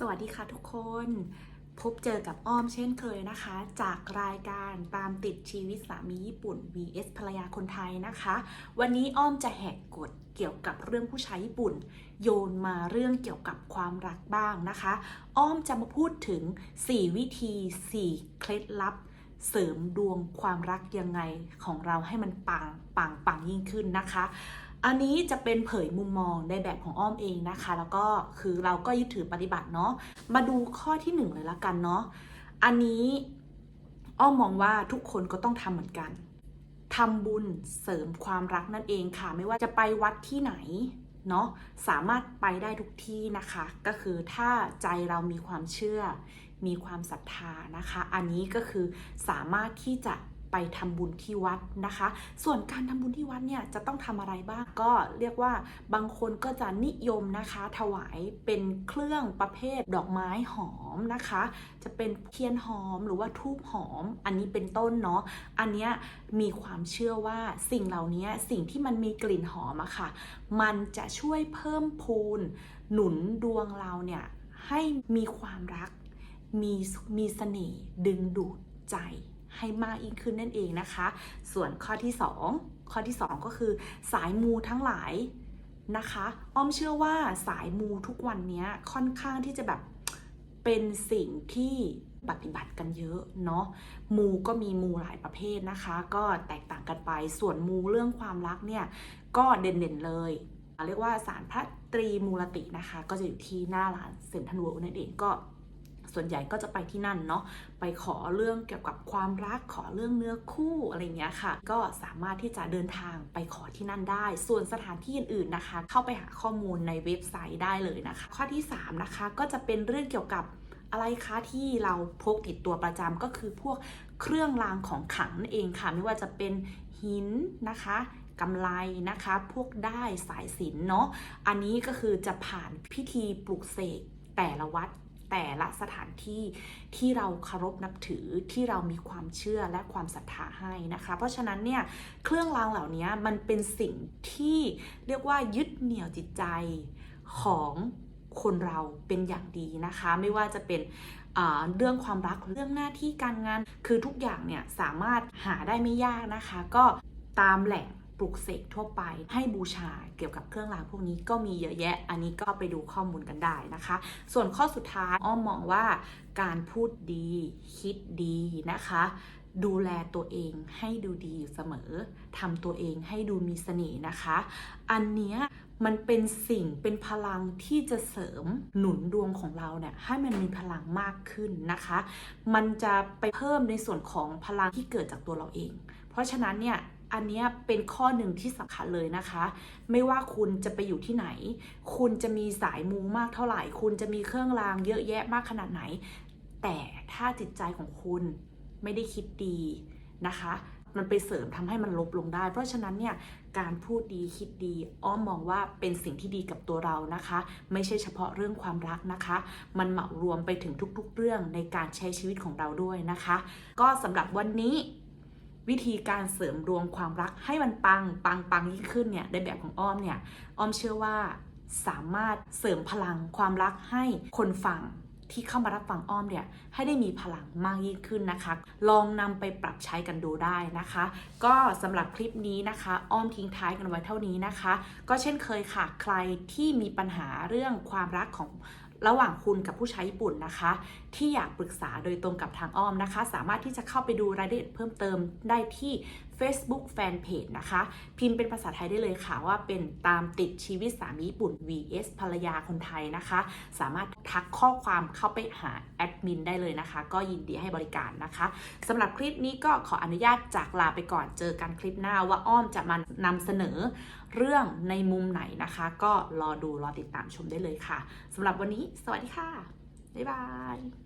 สวัสดีค่ะทุกคน พบเจอกับอ้อมเช่นเคยนะคะ จากรายการตามติดชีวิตสามีญี่ปุ่น vs ภรรยาคนไทยนะคะ วันนี้อ้อมจะแหกกฎเกี่ยวกับเรื่องผู้ชายญี่ปุ่น โยนมาเรื่องเกี่ยวกับความรักบ้างนะคะ อ้อมจะมาพูดถึง 4 วิธี 4 เคล็ดลับ เสริมดวงความรักยังไงของเราให้มันปังปังปังยิ่งขึ้นนะคะ อันนี้จะเป็นเผยมุมมองในแบบของอ้อมเองนะคะ แล้วก็คือเราก็ยึดถือปฏิบัติเนาะมาดูข้อที่หนึ่งเลยละกันเนาะอันนี้อ้อมมองว่าทุกคนก็ต้องทำเหมือนกันทำบุญเสริมความรักนั่นเองค่ะ ไม่ว่าจะไปวัดที่ไหนเนาะสามารถไปได้ทุกที่นะคะ ก็คือถ้าใจเรามีความเชื่อ มีความศรัทธานะคะ อันนี้ก็คือสามารถที่จะ ไปทำบุญที่วัดนะคะ ส่วนการทำบุญที่วัดเนี่ยจะต้องทำอะไรบ้างก็เรียกว่าบางคนก็จะนิยมนะคะ ถวายเป็นเครื่องประเภทดอกไม้หอมนะคะ จะเป็นเทียนหอมหรือว่าทูบหอม อันนี้เป็นต้นเนาะอันเนี้ยมีความเชื่อว่าสิ่งเหล่านี้สิ่งที่มันมีกลิ่นหอมอะค่ะ มันจะช่วยเพิ่มพูนหนุนดวงเราเนี่ยให้มีความรัก มีมีเสน่ห์ดึงดูดใจ ให้มากยิ่งขึ้นนั่นเองนะคะ ส่วนข้อที่ 2 ข้อที่ 2 ก็คือ สายมูทั้งหลายนะคะ อ้อมเชื่อว่าสายมูทุกวันนี้ค่อนข้างที่จะแบบเป็นสิ่งที่ปฏิบัติกันเยอะเนาะมูก็มีมูหลายประเภทนะคะ ก็แตกต่างกันไปส่วนมูเรื่องความรักเนี่ยก็เด่นๆเลยเรียกว่าสารพระตรีมูลตินะคะ ก็จะอยู่ที่หน้าร้านเซ็นทรัลเวิลด์นั่นเองก็ ส่วนใหญ่ก็จะไปที่นั่นเนาะไปขอเรื่องเกี่ยวกับความรักขอเรื่องเนื้อคู่อะไรเงี้ยค่ะ ก็สามารถที่จะเดินทางไปขอที่นั่นได้ ส่วนสถานที่อื่นๆนะคะ เข้าไปหาข้อมูลในเว็บไซต์ได้เลยนะคะ ข้อที่ 3 นะคะก็จะเป็นเรื่องเกี่ยวกับอะไรคะที่เราพกติดตัวประจำก็คือพวกเครื่องรางของขลังนั่นเองค่ะ ไม่ว่าจะเป็นหินนะคะกำไลนะคะ พวกได้สายสินเนาะอันนี้ก็คือจะผ่านพิธีปลุกเสกแต่ละวัด แต่ละสถานที่ที่เราเคารพนับถือที่เรามีความเชื่อและความศรัทธาให้นะคะ เพราะฉะนั้นเนี่ยเครื่องรางเหล่านี้มันเป็นสิ่งที่เรียกว่ายึดเหนี่ยวจิตใจของคนเราเป็นอย่างดีนะคะ ไม่ว่าจะเป็นเรื่องความรักเรื่องหน้าที่การงาน คือทุกอย่างเนี่ยสามารถหาได้ไม่ยากนะคะ ก็ตามแหล่ง ปลุกเสกทั่วไป ให้บูชาเกี่ยวกับเครื่องรางพวกนี้ก็มีเยอะแยะ อันนี้ก็ไปดูข้อมูลกันได้นะคะ ส่วนข้อสุดท้ายอ้อมมองว่าการพูดดีคิดดีนะคะดูแลตัวเองให้ดูดีอยู่เสมอทำตัวเองให้ดูมีเสน่ห์นะคะ อันเนี้ยมันเป็นสิ่งเป็นพลังที่จะเสริมหนุนดวงของเราเนี่ยให้มันมีพลังมากขึ้นนะคะ มันจะไปเพิ่มในส่วนของพลังที่เกิดจากตัวเราเอง เพราะฉะนั้นเนี่ย อันนี้เป็นข้อหนึ่งที่สำคัญเลยนะคะ ไม่ว่าคุณจะไปอยู่ที่ไหน คุณจะมีสายมูมากเท่าไหร่ คุณจะมีเครื่องรางเยอะแยะมากขนาดไหน แต่ถ้าจิตใจของคุณไม่ได้คิดดีนะคะ มันไปเสริมทำให้มันลบลงได้ เพราะฉะนั้นเนี่ยการพูดดีคิดดี อ้อมมองว่าเป็นสิ่งที่ดีกับตัวเรานะคะ ไม่ใช่เฉพาะเรื่องความรักนะคะ มันเหมารวมไปถึงทุกๆ เรื่องในการใช้ชีวิตของเราด้วยนะคะ ก็สำหรับวันนี้ วิธีการเสริมดวงความรักให้มันปังปังปังยิ่งขึ้นเนี่ยในแบบของอ้อมเนี่ยอ้อมเชื่อว่าสามารถเสริมพลังความรักให้คนฟังที่เข้ามารับฟังอ้อมเนี่ยให้ได้มีพลังมากยิ่งขึ้นนะคะ ลองนำไปปรับใช้กันดูได้นะคะ ก็สำหรับคลิปนี้นะคะ อ้อมทิ้งท้ายกันไว้เท่านี้นะคะ ก็เช่นเคยค่ะใครที่มีปัญหาเรื่องความรักของ ระหว่างคุณกับผู้ใช้ญี่ปุ่นนะคะ ที่อยากปรึกษาโดยตรงกับทางอ้อมนะคะ สามารถที่จะเข้าไปดูรายละเอียดเพิ่มเติมได้ที่ Facebook Fanpage นะคะ พิมพ์เป็นภาษาไทยได้เลยค่ะว่าเป็นตามติดชีวิตสามีญี่ปุ่น vs ภรรยาคนไทยนะคะ สามารถทักข้อความเข้าไปหาแอดมินได้เลยนะคะ ก็ยินดีให้บริการนะคะสำหรับคลิปนี้ก็ขออนุญาตจากลาไปก่อนเจอกันคลิปหน้าว่าอ้อมจะมานำเสนอ เรื่องในมุมไหนนะคะ ก็รอดูรอติดตามชมได้เลยค่ะสำหรับวันนี้ สวัสดีค่ะ บ๊ายบาย